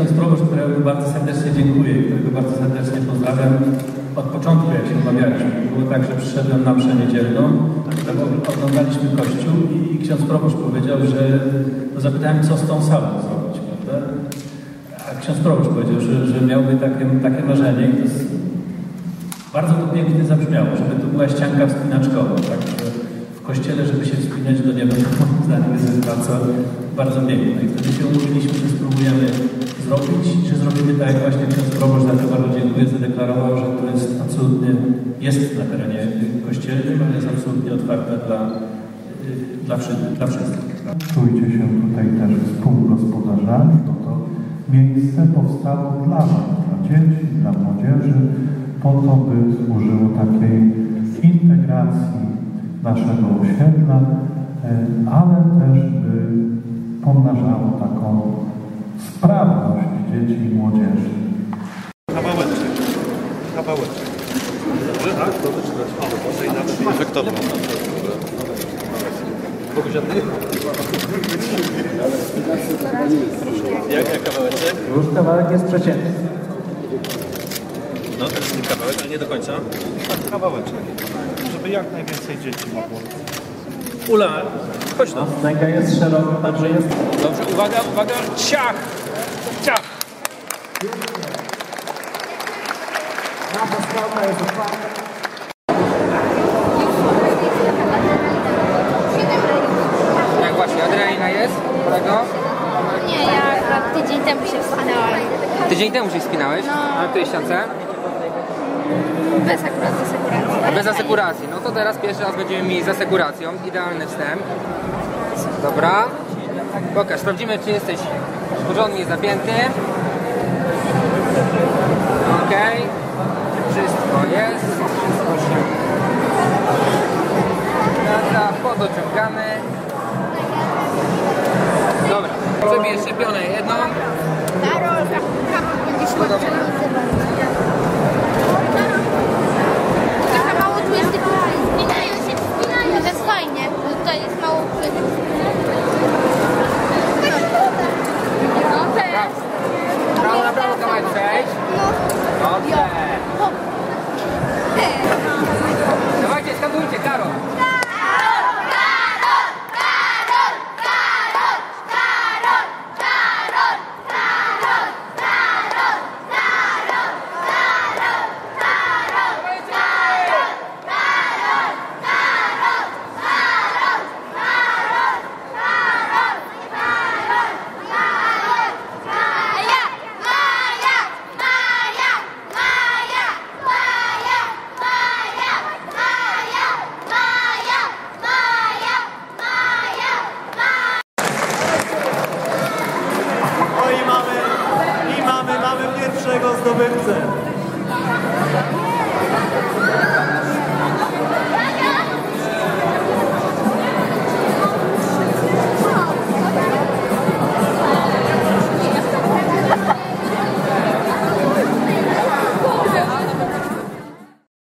ksiądz proboszcz, którego bardzo serdecznie dziękuję którego bardzo serdecznie pozdrawiam. Od początku, jak się umawialiśmy, było tak, że przyszedłem na mszę niedzielną, tak oglądaliśmy kościół i ksiądz proboszcz powiedział, że no zapytałem, co z tą salą zrobić, prawda? A ksiądz proboszcz powiedział, że, że miałby takie, takie marzenie i to jest, bardzo to pięknie zabrzmiało, żeby to była ścianka wspinaczkowa, tak? Kościele, żeby się wspinać do nieba, moim zdaniem jest bardzo, bardzo piękne. I wtedy się umówiliśmy, że spróbujemy zrobić, że zrobimy tak, jak właśnie ksiądz proboszcz, dlatego bardzo dziękuję, zadeklarował, że to jest absolutnie, jest na terenie kościelnym, ale jest absolutnie otwarte dla, dla, wszystkich, dla wszystkich. Czujcie się tutaj też współgospodarzami, bo to miejsce powstało dla dla dzieci, dla młodzieży, po to, by służyło takiej integracji naszego osiedla, e, ale też by pomnażało taką sprawność dzieci i młodzieży. Kawałeczek. Kawałeczek. Dobrze, tak? To wyczytać. Może inaczej. Efektownie. Jak, jak kawałeczek? Już kawałek jest przeciętny. No, ten jest kawałek, ale nie do końca. Tak, kawałeczek. Żeby jak najwięcej dzieci mogło. Ula, chodź no. Nęga jest szeroka, także jest. Dobrze, uwaga, uwaga. Ciach! Ciach! Nasza skałka jest otwarta. Jak właśnie, adrenalina jest? Kolego? Nie, ja akurat tydzień temu się wspinałam. Tydzień temu się wspinałeś? No. Na której ściance? Bez akurat asekuracji. Bez asekuracji. No to teraz pierwszy raz będziemy mieli z asekuracją. Idealny wstęp. Dobra. Pokaż, sprawdzimy czy jesteś porządnie zapięty. Ok. Wszystko jest. Wszystko się zgadza. Podociągamy. Dobra. Zrobię szczepionę jedną. Karol, Karol będzie się pierwszego zdobywcę.